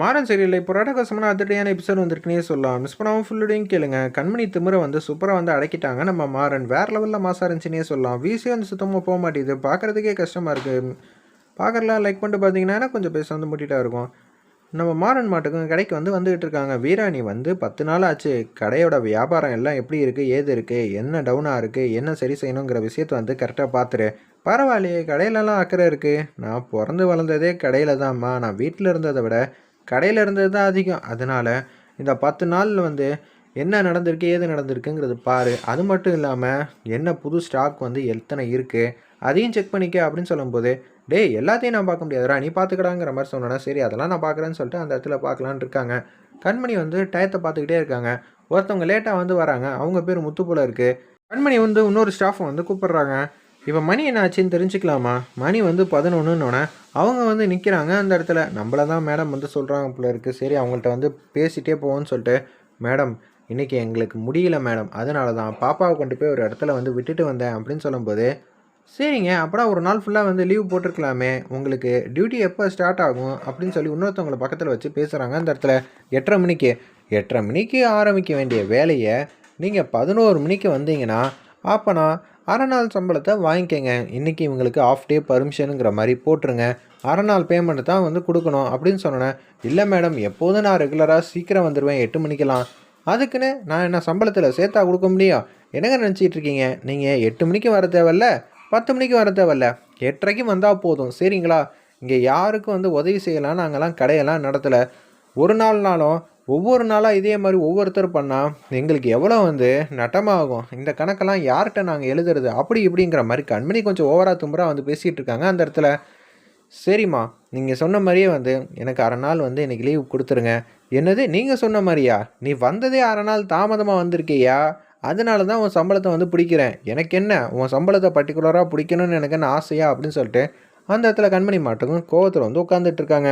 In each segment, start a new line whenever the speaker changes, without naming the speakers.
மாறன் சரியில்லை இப்போ அதிரடியான எபிசோட் வந்திருக்குனே சொல்லலாம். மிஸ் பண்ணாமல் ஃபுல்லுடையும் கேளுங்க. கண்மணி திமிரை வந்து சூப்பராக வந்து அடக்கிட்டாங்க. நம்ம மாறன் வேறு லெவலில் மாசா இருந்துச்சுனே சொல்லலாம். வீசி வந்து சுத்தமாக போக மாட்டேங்குது. பார்க்குறதுக்கே கஷ்டமாக இருக்குது பார்க்குறலாம் லைக் பண்ணிட்டு பார்த்தீங்கன்னா கொஞ்சம் பேச வந்து முட்டிட்டா இருக்கும். நம்ம மாறன் மாட்டுக்கும் கடைக்கு வந்து வந்துகிட்டு இருக்காங்க. வீராணி வந்து பத்து நாள் ஆச்சு. கடையோட வியாபாரம் எல்லாம் எப்படி இருக்குது ஏது இருக்குது என்ன டவுனாக இருக்குது என்ன சரி செய்யணுங்கிற விஷயத்தை வந்து கரெக்டாக பார்த்துரு பரவாயில்லையே கடையிலலாம் அக்கறை இருக்குது நான் பிறந்து வளர்ந்ததே கடையில் தான்மா நான் வீட்டில் இருந்ததை விட கடையில் இருந்தது தான் அதிகம். அதனால் இந்த பத்து நாளில் வந்து என்ன நடந்திருக்கு ஏது நடந்திருக்குங்கிறது பாரு. அது மட்டும் இல்லாமல் என்ன புது ஸ்டாக் வந்து எத்தனை இருக்குது அதையும் செக் பண்ணிக்க அப்படின்னு சொல்லும்போது டேய் எல்லாத்தையும் நான் பார்க்க முடியாதுரா நீ பார்த்துக்கடாங்கிற மாதிரி சொன்னோன்னா சரி அதெல்லாம் நான் பார்க்குறேன்னு சொல்லிட்டு அந்த இடத்துல பார்க்கலான்னு இருக்காங்க. கண்மணி வந்து டயத்தை பார்த்துக்கிட்டே இருக்காங்க. ஒருத்தவங்க லேட்டாக வந்து வராங்க. அவங்க பேர் முத்துப்போல இருக்குது கண்மணி வந்து இன்னொரு ஸ்டாஃபை வந்து கூப்பிட்றாங்க. இப்போ மணி என்ன ஆச்சுன்னு தெரிஞ்சுக்கலாமா? மணி வந்து பதினொன்றுன்னொன்னே அவங்க வந்து நிற்கிறாங்க அந்த இடத்துல. நம்மள தான் மேடம் வந்து சொல்கிறாங்க போல இருக்குது சரி அவங்கள்ட்ட வந்து பேசிகிட்டே போவோன்னு சொல்லிட்டு மேடம் இன்றைக்கி எங்களுக்கு முடியல மேடம். அதனால தான் பாப்பாவை கொண்டு போய் ஒரு இடத்துல வந்து விட்டுட்டு வந்தேன் அப்படின்னு சொல்லும்போது சரிங்க அப்புறம் ஒரு நாள் ஃபுல்லாக வந்து லீவ் போட்டிருக்கலாமே. உங்களுக்கு டியூட்டி எப்போ ஸ்டார்ட் ஆகும்? அப்படின்னு சொல்லி இன்னொருத்தவங்களை பக்கத்தில் வச்சு பேசுகிறாங்க அந்த இடத்துல. எட்டரை மணிக்கு. எட்டரை மணிக்கு ஆரம்பிக்க வேண்டிய வேலையை நீங்கள் பதினோரு மணிக்கு வந்தீங்கன்னா அப்போனா அரை நாள் சம்பளத்தை வாங்கிக்கங்க. இன்றைக்கி இவங்களுக்கு ஆஃப் டே பர்மிஷனுங்கிற மாதிரி போட்டுருங்க. அரை நாள் பேமெண்ட் தான் வந்து கொடுக்கணும் அப்படின்னு சொன்னேன் இல்லை மேடம் எப்போதும் நான் ரெகுலராக சீக்கிரம் வந்துடுவேன் எட்டு மணிக்கெல்லாம். அதுக்குன்னு நான் என்ன சம்பளத்தில் சேர்த்தா கொடுக்க முடியும்? என்னங்க நினச்சிட்டு இருக்கீங்க? நீங்கள் எட்டு மணிக்கு வர தேவையில்ல பத்து மணிக்கு வர தேவையில்ல. எட்டரைக்கு வந்தால் போதும். சரிங்களா? இங்கே யாருக்கும் வந்து உதவி செய்யலாம் நாங்கள்லாம் கடையெல்லாம் நடத்தலை. ஒரு நாள்னாலும் ஒவ்வொரு நாளாக இதே மாதிரி ஒவ்வொருத்தர் பண்ணால் எங்களுக்கு எவ்வளோ வந்து நட்டமாகும். இந்த கணக்கெல்லாம் யார்கிட்ட நாங்கள் எழுதுறது? அப்படி இப்படிங்கிற மாதிரி கண்மணி கொஞ்சம் ஓவரா தும்புறாக வந்து பேசிகிட்டு இருக்காங்க. அந்த இடத்துல சரிம்மா நீங்கள் சொன்ன மாதிரியே வந்து எனக்கு அரை நாள் வந்து எனக்கு லீவ் கொடுத்துருங்க. என்னது? நீங்கள் சொன்ன மாதிரியா? நீ வந்ததே அரை நாள் தாமதமாக வந்திருக்கியா? அதனால தான் உன் சம்பளத்தை வந்து பிடிக்கிறேன். எனக்கு என்ன? உன் சம்பளத்தை பர்டிகுலராக பிடிக்கணும்னு எனக்கு என்ன ஆசையா? அப்படின்னு சொல்லிட்டு அந்த இடத்துல கண்மணி மாட்டுக்கும் கோவத்தில் வந்து உட்காந்துட்டு இருக்காங்க.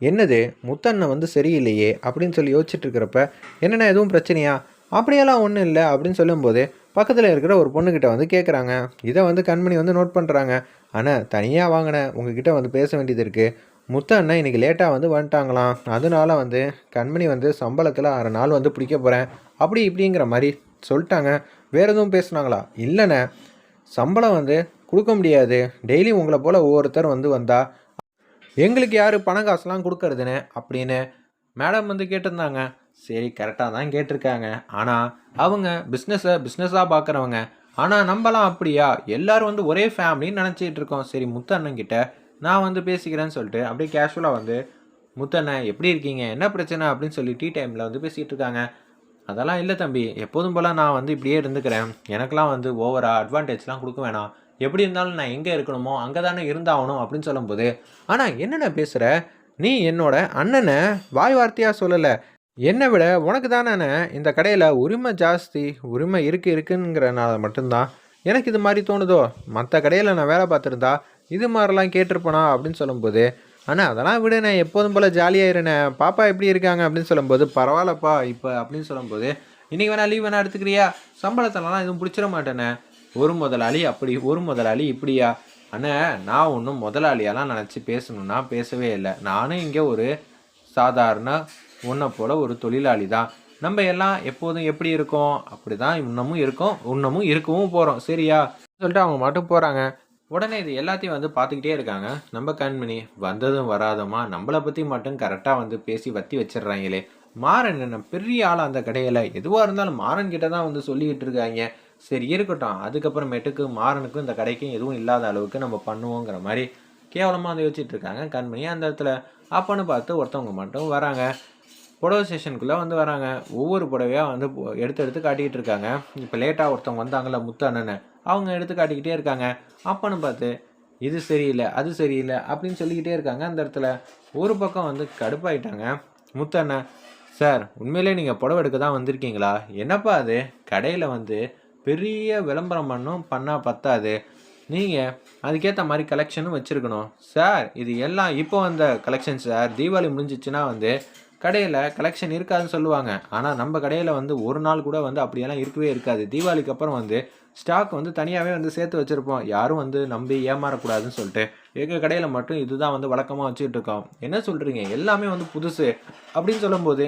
என்னது முத்தண்ணன் வந்து சரியில்லையே அப்படின்னு சொல்லி யோசிச்சுட்டு இருக்கிறப்ப என்னென்ன எதுவும் பிரச்சனையா? அப்படியெல்லாம் ஒன்றும் இல்லை அப்படின்னு சொல்லும்போது பக்கத்தில் இருக்கிற ஒரு பொண்ணுக்கிட்ட வந்து கேட்குறாங்க இதை வந்து கண்மணி வந்து நோட் பண்ணுறாங்க ஆனால் தனியாக வாங்கினேன் உங்ககிட்ட வந்து பேச வேண்டியது இருக்குது முத்த அண்ணன் இன்றைக்கி லேட்டாக வந்து வந்துட்டாங்களாம். அதனால வந்து கண்மணி வந்து சம்பளத்தில் அரை நாள் வந்து பிடிக்க போகிறேன் அப்படி இப்படிங்கிற மாதிரி சொல்லிட்டாங்க. வேறு எதுவும் பேசுனாங்களா? இல்லைண்ணே. சம்பளம் வந்து கொடுக்க முடியாது. டெய்லி உங்களை போல் ஒவ்வொருத்தர் வந்து வந்தால் எங்களுக்கு யார் பணம் காசுலாம் கொடுக்கறதுன்னு அப்படின்னு மேடம் வந்து கேட்டிருந்தாங்க. சரி கரெக்டாக தான் கேட்டிருக்காங்க. ஆனால் அவங்க பிஸ்னஸை பிஸ்னஸாக பார்க்குறவங்க ஆனால் நம்மலாம் அப்படியா? எல்லோரும் வந்து ஒரே ஃபேமிலின்னு நினச்சிட்டு இருக்கோம். சரி முத்தண்ணங்கிட்ட நான் வந்து பேசிக்கிறேன்னு சொல்லிட்டு அப்படியே கேஷுவலாக வந்து முத்தண்ணன் எப்படி இருக்கீங்க? என்ன பிரச்சனை? அப்படின்னு சொல்லி டீ டைமில் வந்து பேசிகிட்டு இருக்காங்க. அதெல்லாம் இல்லை தம்பி. எப்போதும் போல் நான் வந்து இப்படியே இருந்துக்கிறேன். எனக்கெலாம் வந்து ஓவராக அட்வான்டேஜ்லாம் கொடுக்க வேணாம். எப்படி இருந்தாலும் நான் எங்கே இருக்கணுமோ அங்கே தானே இருந்தாகணும் அப்படின்னு சொல்லும்போது ஆனால் என்னென்ன பேசுகிற நீ என்னோட அண்ணனை வாய் வார்த்தையாக சொல்லலை. என்னை விட உனக்கு தானே இந்த கடையில் உரிமை ஜாஸ்தி உரிமை இருக்குது இருக்குங்கிறனால மட்டும்தான் எனக்கு இது மாதிரி தோணுதோ? மற்ற கடையில் நான் வேலை பார்த்துருந்தா இது மாதிரிலாம் கேட்டிருப்பேனா? அப்படின்னு சொல்லும்போது ஆனால் அதெல்லாம் விட நான் எப்போதும் போல் ஜாலியாக ஜாலியாயிருண்ணே பாப்பா எப்படி இருக்காங்க? அப்படின்னு சொல்லும்போது பரவாயில்லப்பா இப்போ அப்படின்னு சொல்லும்போது இன்றைக்கி வேணா லீவ் வேணா எடுத்துக்கிறியா? சம்பளத்திலலாம் எதுவும் பிடிச்சிட மாட்டேனே ஒரு முதலாளி அப்படி ஒரு முதலாளி இப்படியா? அண்ணே நான் ஒன்றும் முதலாளியெல்லாம் நினச்சி பேசணுன்னா பேசவே இல்லை. நானும் இங்கே ஒரு சாதாரண உன்னை போல ஒரு தொழிலாளி தான். நம்ம எல்லாம் எப்போதும் எப்படி இருக்கோம்? அப்படி தான் இன்னமும் இருக்கோம் இன்னமும் இருக்கவும் போகிறோம் சரியா? சொல்லிட்டு அவங்க மட்டும் போகிறாங்க உடனே இது எல்லாத்தையும் வந்து பார்த்துக்கிட்டே இருக்காங்க. நம்ம கண்மணி வந்ததும் வராதமா நம்மளை பற்றி மட்டும் கரெக்டாக வந்து பேசி வத்தி வச்சிடுறாங்களே. மாறன் என்ன பெரிய ஆள் அந்த கடையில்? எதுவாக இருந்தாலும் மாறன் கிட்ட தான் வந்து சொல்லிக்கிட்டு இருக்காங்க. சரி இருக்கட்டும். அதுக்கப்புறமேட்டுக்கு மாறனுக்கும் இந்த கடைக்கும் எதுவும் இல்லாத அளவுக்கு நம்ம பண்ணுவோங்கிற மாதிரி கேவலமாக வந்து யோசிச்சுட்டு இருக்காங்க கண்மணி. அந்த இடத்துல அப்பன்னு பார்த்து ஒருத்தவங்க மட்டும் வராங்க. புடவை ஸ்டேஷனுக்குள்ளே வந்து வராங்க. ஒவ்வொரு புடவையாக வந்து எடுத்து எடுத்து காட்டிக்கிட்டு இருக்காங்க. இப்போ லேட்டாக ஒருத்தவங்க வந்தாங்கல்ல முத்து அண்ணனை அவங்க எடுத்து காட்டிக்கிட்டே இருக்காங்க. அப்பன்னு பார்த்து இது சரியில்லை அது சரியில்லை அப்படின்னு சொல்லிக்கிட்டே இருக்காங்க. அந்த இடத்துல ஒரு பக்கம் வந்து கடுப்பாயிட்டாங்க. முத்து அண்ணன் சார் உண்மையிலே நீங்கள் புடவை எடுக்க தான் வந்திருக்கீங்களா? என்னப்பா அது? கடையில் வந்து பெரிய விளம்பரம் பண்ணும் பண்ணால் பத்தாது. நீங்கள் அதுக்கேற்ற மாதிரி கலெக்ஷனும் வச்சுருக்கணும். சார் இது எல்லாம் இப்போ வந்த கலெக்ஷன் சார் தீபாவளி முடிஞ்சிச்சுன்னா வந்து கடையில் கலெக்ஷன் இருக்காதுன்னு சொல்லுவாங்க. ஆனால் நம்ம கடையில் வந்து ஒரு நாள் கூட வந்து அப்படியெல்லாம் இருக்கவே இருக்காது. தீபாவளிக்கு அப்புறம் வந்து ஸ்டாக் வந்து தனியாகவே வந்து சேர்த்து வச்சுருப்போம். யாரும் வந்து நம்பி ஏமாறக்கூடாதுன்னு சொல்லிட்டு எங்கள் கடையில் மட்டும் இதுதான் வந்து வழக்கமாக வச்சுட்டு இருக்கோம் என்ன சொல்கிறீங்க எல்லாமே வந்து புதுசு அப்படின்னு சொல்லும்போது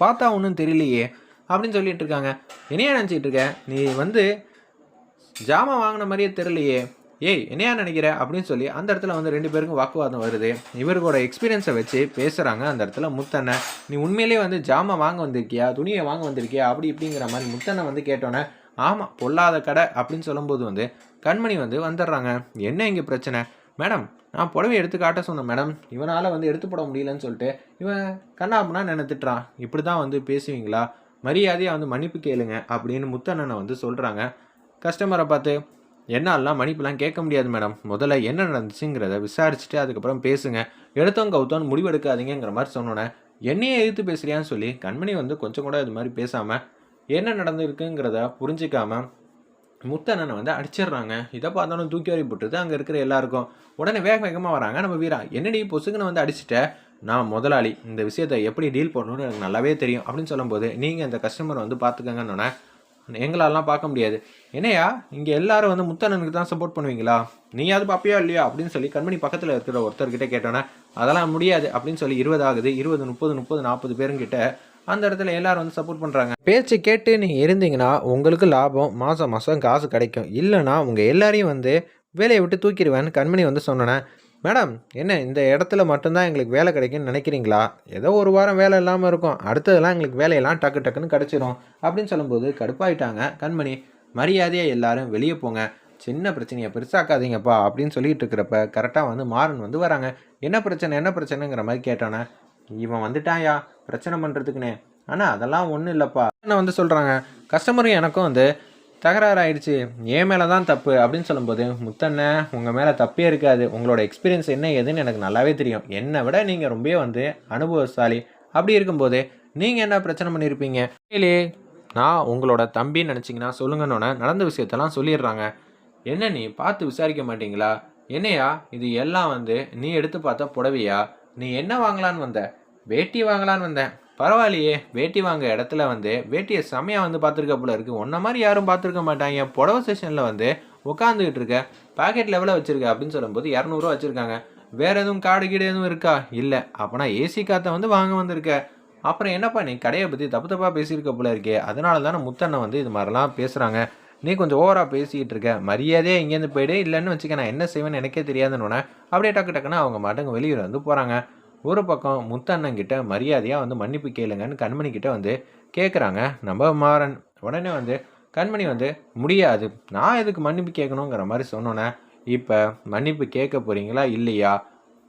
பார்த்தா ஒன்றும் தெரியலையே. அப்படின்னு சொல்லிட்டு இருக்காங்க. என்னையா நினச்சிட்டு இருக்க? நீ வந்து ஜாமான் வாங்கின மாதிரியே தெரியலையே. ஏய் என்னையா நினைக்கிற? அப்படின்னு சொல்லி அந்த இடத்துல வந்து ரெண்டு பேருக்கும் வாக்குவாதம் வருது. இவர்களோட எக்ஸ்பீரியன்ஸை வச்சு பேசுகிறாங்க அந்த இடத்துல முத்தனை நீ உண்மையிலேயே வந்து ஜாமான் வாங்க வந்திருக்கியா? துணியை வாங்க வந்திருக்கியா? அப்படி இப்படிங்கிற மாதிரி முத்தனை வந்து கேட்டோன்னே ஆமாம் பொல்லாத கடை அப்படின்னு சொல்லும்போது வந்து கண்மணி வந்து வந்துடுறாங்க. என்ன இங்கே பிரச்சனை? மேடம் நான் புடவை எடுத்து காட்ட சொன்னேன் மேடம். இவனால் வந்து எடுத்து போட முடியலன்னு சொல்லிட்டு இவன் கண்ணாப்புனா நினைத்துட்றான் இப்படி தான் வந்து பேசுவீங்களா? மரியாதையாக வந்து மன்னிப்பு கேளுங்க அப்படின்னு முத்தண்ணனை வந்து சொல்கிறாங்க கஸ்டமரை பார்த்து என்னாலலாம் மன்னிப்புலாம் கேட்க முடியாது மேடம் முதல்ல என்ன நடந்துச்சுங்கிறத விசாரிச்சுட்டு அதுக்கப்புறம் பேசுங்க. எடுத்தோம் கவுத்தோன்னு முடிவெடுக்காதீங்கிற மாதிரி சொன்னோன்னே என்னையே எதிர்த்து பேசுகிறியான்னு சொல்லி கண்மணி வந்து கொஞ்சம் கூட இது மாதிரி பேசாமல் என்ன நடந்திருக்குங்கிறத புரிஞ்சிக்காம முத்தண்ணனை வந்து அடிச்சிடுறாங்க. இதை பார்த்தாலும் தூக்கி வரி போட்டுருது அங்கே இருக்கிற எல்லாருக்கும். உடனே வேக வேகமாக வராங்க. நம்ம வீரா என்னடி பொசுக்குன்னு வந்து அடிச்சுட்டேன் நான் முதலாளி இந்த விஷயத்தை எப்படி டீல் பண்ணணும்னு எனக்கு நல்லாவே தெரியும் அப்படின்னு சொல்லும்போது நீங்கள் இந்த கஸ்டமர் வந்து பார்த்துக்கங்கன்னு எங்களாலாம் பார்க்க முடியாது. என்னையா இங்கே எல்லாரும் வந்து முத்தண்ணனுக்கு தான் சப்போர்ட் பண்ணுவீங்களா? நீயாவது பார்ப்பியா இல்லையா? அப்படின்னு சொல்லி கண்மணி பக்கத்தில் இருக்கிற ஒருத்தர்கிட்ட கேட்டோன்னே அதெல்லாம் முடியாது அப்படின்னு சொல்லி இருபது ஆகுது. இருபது முப்பது முப்பது நாற்பது பேருங்கிட்ட அந்த இடத்துல எல்லாரும் வந்து சப்போர்ட் பண்ணுறாங்க பேச்சு கேட்டு நீங்கள் இருந்தீங்கன்னா உங்களுக்கு லாபம் மாதம் மாதம் காசு கிடைக்கும். இல்லைன்னா உங்கள் எல்லாரையும் வந்து வேலையை விட்டு தூக்கிடுவேன்னு கண்மணி வந்து சொன்னேன் மேடம் என்ன இந்த இடத்துல மட்டும்தான் எங்களுக்கு வேலை கிடைக்கும்னு நினைக்கிறீங்களா? ஏதோ ஒரு வாரம் வேலை இல்லாமல் இருக்கும். அடுத்ததெல்லாம் எங்களுக்கு வேலையெல்லாம் டக்கு டக்குன்னு கிடச்சிரும். அப்படின்னு சொல்லும்போது கடுப்பாயிட்டாங்க. கண்மணி மரியாதையாக எல்லாரும் வெளியே போங்க. சின்ன பிரச்சனையை பெருசாக்காதீங்கப்பா அப்படின்னு சொல்லிட்டு இருக்கிறப்ப கரெக்டாக வந்து மாறன் வந்து வராங்க. என்ன பிரச்சனை என்ன பிரச்சனைங்கிற மாதிரி கேட்டோன்னே இவன் வந்துட்டாயா பிரச்சனை பண்ணுறதுக்குனே ஆனால் அதெல்லாம் ஒன்றும் இல்லைப்பா. என்ன வந்து சொல்கிறாங்க கஸ்டமரும் எனக்கும் வந்து தகராறு ஆயிடுச்சு என் மேலே தான் தப்பு அப்படின்னு சொல்லும்போது முத்தண்ணே உங்கள் மேலே தப்பே இருக்காது. உங்களோட எக்ஸ்பீரியன்ஸ் என்ன ஏதுன்னு எனக்கு நல்லாவே தெரியும். என்னை விட நீங்கள் ரொம்பவே வந்து அனுபவசாலி. அப்படி இருக்கும்போது நீங்கள் என்ன பிரச்சனை பண்ணியிருப்பீங்க இல்லையே நான் உங்களோட தம்பின்னு நினச்சிங்கன்னா சொல்லுங்கன்னொன்னே நடந்த விஷயத்தெல்லாம் சொல்லிடுறாங்க. என்ன நீ பார்த்து விசாரிக்க மாட்டீங்களா? என்னையா இது எல்லாம் வந்து நீ எடுத்து பார்த்த புடவையா? நீ என்ன வாங்கலான்னு வந்த? வேட்டி வாங்கலான்னு வந்தேன். பரவாயில்லையே வேட்டி வாங்க இடத்துல வந்து வேட்டியை செமையாக வந்து பார்த்துருக்க போல இருக்குது உன்ன மாதிரி யாரும் பார்த்துருக்க மாட்டாங்க. புடவை செஷனில் வந்து உட்காந்துக்கிட்டு இருக்க. பாக்கெட் லெவலில் வச்சுருக்க அப்படின்னு சொல்லும்போது இரநூறுவா வச்சுருக்காங்க. வேறு எதுவும் காடு கீடு எதுவும் இருக்கா? இல்லை. அப்போனா ஏசி காற்றை வந்து வாங்க வந்திருக்க. அப்புறம் என்னப்பா நீ கடையை பற்றி தப்பு தப்பாக பேசியிருக்க போல இருக்கே. அதனால தானே முத்தண்ணன் வந்து இது மாதிரிலாம் பேசுகிறாங்க நீ கொஞ்சம் ஓவராக பேசிக்கிட்டு இருக்க. மரியாதையே இங்கேருந்து போயிடு. இல்லைன்னு வச்சுக்க நான் என்ன செய்வேன்னு எனக்கே தெரியாதுன்னு அப்படியே டக்கு டக்குன்னு அவங்க மாட்டுங்க வெளியூர் வந்து போகிறாங்க ஒரு பக்கம் முத்தண்ணங்கிட்ட மரியாதையாக வந்து மன்னிப்பு கேளுங்கன்னு கண்மணி கிட்ட வந்து கேட்குறாங்க நம்ம மாறன். உடனே வந்து கண்மணி வந்து முடியாது. நான் எதுக்கு மன்னிப்பு கேட்கணுங்கிற மாதிரி சொன்னோன்னே இப்போ மன்னிப்பு கேட்க போகிறீங்களா இல்லையா?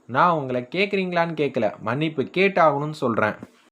நான் உங்களை கேட்குறீங்களான்னு கேட்கல மன்னிப்பு கேட்டாகணும்னு சொல்கிறேன்